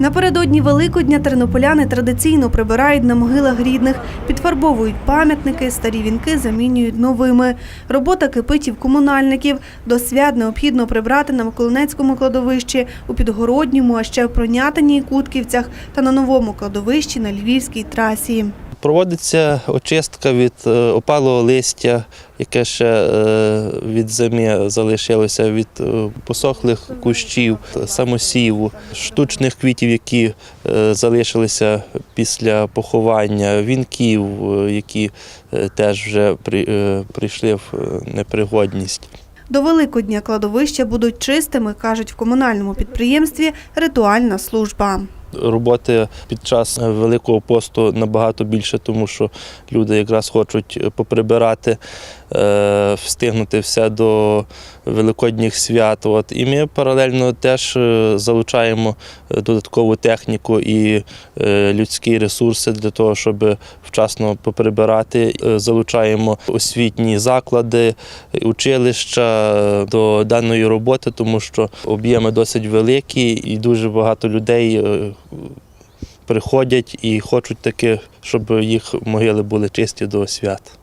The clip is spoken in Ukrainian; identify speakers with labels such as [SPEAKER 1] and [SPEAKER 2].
[SPEAKER 1] Напередодні Великодня тернополяни традиційно прибирають на могилах рідних, підфарбовують пам'ятники, старі вінки замінюють новими. Робота кипить і в комунальників. До свят необхідно прибрати на Миколинецькому кладовищі, у Підгородньому, а ще в Пронятині і Кутківцях та на новому кладовищі на Львівській трасі.
[SPEAKER 2] Проводиться очистка від е, опалого листя, яке ще е, від зими залишилося, від е, посохлих кущів, самосіву, штучних квітів, які залишилися після поховання, вінків, які теж вже прийшли в непригодність.
[SPEAKER 1] До Великодня кладовища будуть чистими, кажуть в комунальному підприємстві ритуальна служба.
[SPEAKER 2] Роботи під час Великого посту набагато більше, тому що люди якраз хочуть поприбирати, е, встигнути все до великодніх свят. От. І ми паралельно теж е, залучаємо додаткову техніку і е, людські ресурси для того, щоб вчасно поприбирати. Е, Залучаємо освітні заклади, училища е, до даної роботи, тому що об'єми досить великі і дуже багато людей е, приходять і хочуть таки, щоб їх могили були чисті до свят.